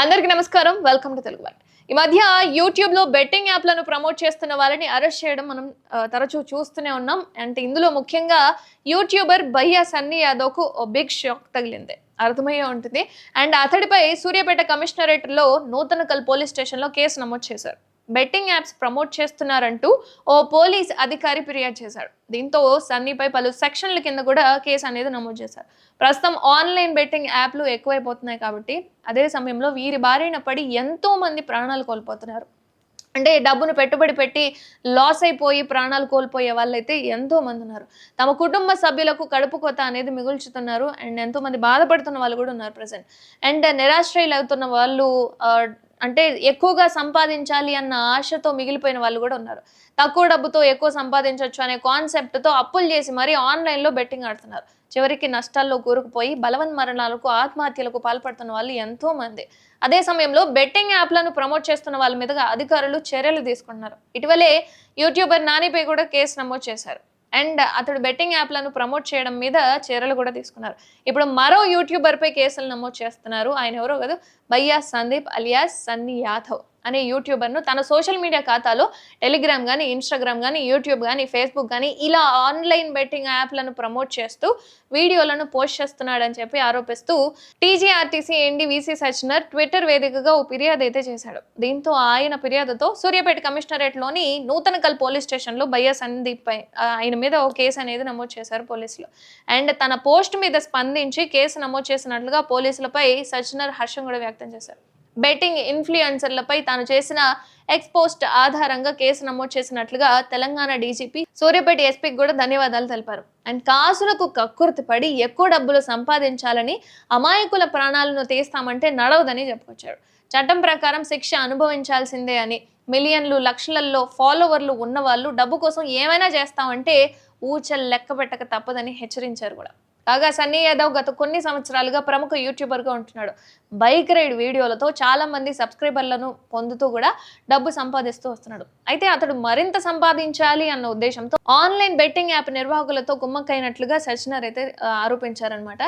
అందరికీ నమస్కారం. Welcome to Telugu one ఈ మధ్య యూట్యూబ్లో బెట్టింగ్ యాప్లను ప్రమోట్ చేస్తున్న వాళ్ళని అరెస్ట్ చేయడం మనం తరచూ చూస్తూనే ఉన్నాం. అంటే ఇందులో ముఖ్యంగా యూట్యూబర్ భయ్యా సన్నీ యాదవ్కు ఓ బిగ్ షాక్ తగిలింది. అర్థమయ్యే ఉంటుంది. అండ్ అతడిపై సూర్యాపేట కమిషనరేట్లో నూతనకల్ పోలీస్ స్టేషన్లో కేసు నమోదు చేశారు. బెట్టింగ్ యాప్స్ ప్రమోట్ చేస్తున్నారంటూ ఓ పోలీస్ అధికారి ఫిర్యాదు చేశాడు దీంతో సన్నీపై పలు సెక్షన్ల కింద కూడా కేసు అనేది నమోదు చేశారు. ప్రస్తుతం ఆన్లైన్ బెట్టింగ్ యాప్లు ఎక్కువైపోతున్నాయి కాబట్టి అదే సమయంలో వీరి బారిన పడి ఎంతో మంది ప్రాణాలు కోల్పోతున్నారు. అంటే డబ్బును పెట్టుబడి పెట్టి లాస్ అయిపోయి ప్రాణాలు కోల్పోయే వాళ్ళైతే ఎంతో మంది ఉన్నారు. తమ కుటుంబ సభ్యులకు కడుపు కొత అనేది మిగుల్చుతున్నారు. అండ్ ఎంతో మంది బాధపడుతున్న వాళ్ళు కూడా ఉన్నారు ప్రజెంట్. అండ్ నిరాశ్రయులు అవుతున్న వాళ్ళు అంటే ఎక్కువగా సంపాదించాలి అన్న ఆశతో మిగిలిపోయిన వాళ్ళు కూడా ఉన్నారు. తక్కువ డబ్బుతో ఎక్కువ సంపాదించవచ్చు అనే కాన్సెప్ట్తో అప్పులు చేసి మరీ ఆన్లైన్లో బెట్టింగ్ ఆడుతున్నారు. చివరికి నష్టాల్లో కూరుకుపోయి బలవన్ మరణాలకు ఆత్మహత్యలకు పాల్పడుతున్న వాళ్ళు ఎంతో మంది. అదే సమయంలో బెట్టింగ్ యాప్లను ప్రమోట్ చేస్తున్న వాళ్ళ మీదుగా అధికారులు చర్యలు తీసుకుంటున్నారు. ఇటీవలే యూట్యూబర్ నానిపై కూడా కేసు నమోదు చేశారు. అండ్ అతడు బెట్టింగ్ యాప్లను ప్రమోట్ చేయడం మీద చర్యలు కూడా తీసుకున్నారు. ఇప్పుడు మరో యూట్యూబర్ పై కేసులు నమోదు చేస్తున్నారు. ఆయన ఎవరో కదా భయ్యా సందీప్ అలియాస్ సన్నీ యాదవ్ అనే యూట్యూబర్ను తన సోషల్ మీడియా ఖాతాలో టెలిగ్రామ్ కానీ ఇన్స్టాగ్రామ్ కానీ యూట్యూబ్ కానీ ఫేస్బుక్ కానీ ఇలా ఆన్లైన్ బెట్టింగ్ యాప్లను ప్రమోట్ చేస్తూ వీడియోలను పోస్ట్ చేస్తున్నాడని చెప్పి ఆరోపిస్తూ టీజీఆర్టీసీ ఎన్డీవీసీ సచినర్ ట్విట్టర్ వేదికగా ఓ ఫిర్యాదు అయితే చేశాడు. దీంతో ఆయన ఫిర్యాదుతో సూర్యాపేట కమిషనరేట్లోని నూతనకల్ పోలీస్ స్టేషన్లో బయ్యా సందీప్ పై ఆయన మీద ఓ కేసు అనేది నమోదు చేశారు పోలీసులు. అండ్ తన పోస్ట్ మీద స్పందించి కేసు నమోదు చేసినట్లుగా పోలీసులపై సచినర్ హర్షం కూడా వ్యక్తం చేశారు. బెట్టింగ్ ఇన్ఫ్లుయెన్సర్లపై తాను చేసిన ఎక్స్పోస్ట్ ఆధారంగా కేసు నమోదు చేసినట్లుగా తెలంగాణ డీజీపీ సూర్యాపేట ఎస్పీకి కూడా ధన్యవాదాలు తెలిపారు. అండ్ కాసులకు కక్కుర్తి పడి ఎక్కువ డబ్బులు సంపాదించాలని అమాయకుల ప్రాణాలను తీస్తామంటే నడవదని చెప్పుకొచ్చాడు చట్టం ప్రకారం శిక్ష అనుభవించాల్సిందే అని మిలియన్లు లక్షలలో ఫాలోవర్లు ఉన్న వాళ్ళు డబ్బు కోసం ఏమైనా చేస్తామంటే ఊచలు లెక్క పెట్టక తప్పదని హెచ్చరించారు కూడా. కాగా సన్నీ యాదవ్ గత కొన్ని సంవత్సరాలుగా ప్రముఖ యూట్యూబర్గా ఉంటున్నాడు. బైక్ రైడ్ వీడియోలతో చాలామంది సబ్స్క్రైబర్లను పొందుతూ కూడా డబ్బు సంపాదిస్తూ వస్తున్నాడు. అయితే అతడు మరింత సంపాదించాలి అన్న ఉద్దేశంతో ఆన్లైన్ బెట్టింగ్ యాప్ నిర్వాహకులతో గుమ్మక్కైనట్లుగా సచినర్ అయితే ఆరోపించారనమాట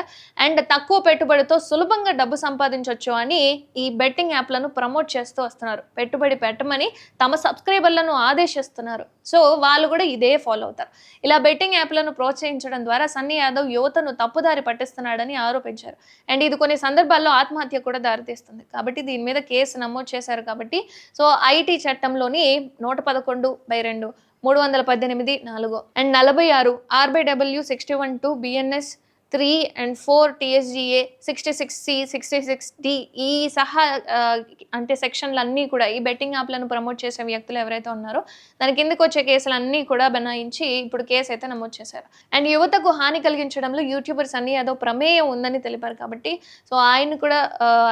అండ్ తక్కువ పెట్టుబడితో సులభంగా డబ్బు సంపాదించవచ్చు అని ఈ బెట్టింగ్ యాప్లను ప్రమోట్ చేస్తూ వస్తున్నారు. పెట్టుబడి పెట్టమని తమ సబ్స్క్రైబర్లను ఆదేశిస్తున్నారు. సో వాళ్ళు కూడా ఇదే ఫాలో అవుతారు. ఇలా బెట్టింగ్ యాప్లను ప్రోత్సహించడం ద్వారా సన్నీ యాదవ్ యువతను తప్పుదారి పట్టిస్తున్నాడని ఆరోపించారు. అండ్ ఇది కొన్ని సందర్భాల్లో ఆత్మహత్య కూడా దారితీస్తుంది. కాబట్టి దీని మీద కేసు నమోదు చేశారు కాబట్టి సో ఐటీ చట్టంలోని నూట పదకొండు బై రెండు మూడు వందల పద్దెనిమిది నాలుగు అండ్ నలభై ఆరు R by W sixty one two BNS three and four TSGA sixty six C sixty six D ఈ సహా అంటే సెక్షన్లన్నీ కూడా ఈ బెట్టింగ్ యాప్లను ప్రమోట్ చేసే వ్యక్తులు ఎవరైతే ఉన్నారో దాని కిందకు వచ్చే కేసులు అన్నీ కూడా బనాయించి ఇప్పుడు కేసు అయితే నమోదు చేశారు. అండ్ యువతకు హాని కలిగించడంలో యూట్యూబర్ సన్నీ యాదవ్ ప్రమేయం ఉందని తెలిపారు కాబట్టి సో ఆయన కూడా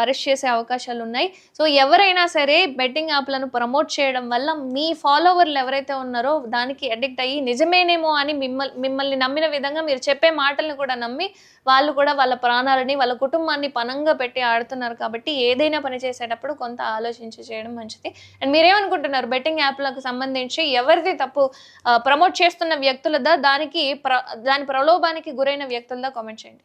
అరెస్ట్ చేసే అవకాశాలు ఉన్నాయి. సో ఎవరైనా సరే బెట్టింగ్ యాప్లను ప్రమోట్ చేయడం వల్ల మీ ఫాలోవర్లు ఎవరైతే ఉన్నారో దానికి అడిక్ట్ అయ్యి నిజమేనేమో అని మిమ్మల్ని మిమ్మల్ని నమ్మిన విధంగా మీరు చెప్పే మాటలను కూడా నమ్మి వాళ్ళు కూడా వాళ్ళ ప్రాణాలని వాళ్ళ కుటుంబాన్ని పనంగా పెట్టి ఆడుతున్నారు కాబట్టి ఏదైనా పని చేసేటప్పుడు కొంత ఆలోచించి చేయడం మంచిది. అండ్ మీరేమనుకుంటున్నారు? బెట్టింగ్ యాప్లకు సంబంధించి ఎవరిది తప్పు? ప్రమోట్ చేస్తున్న వ్యక్తులదా? దానికి ప్ర దాని ప్రలోభానికి గురైన వ్యక్తులదా? కామెంట్ చేయండి.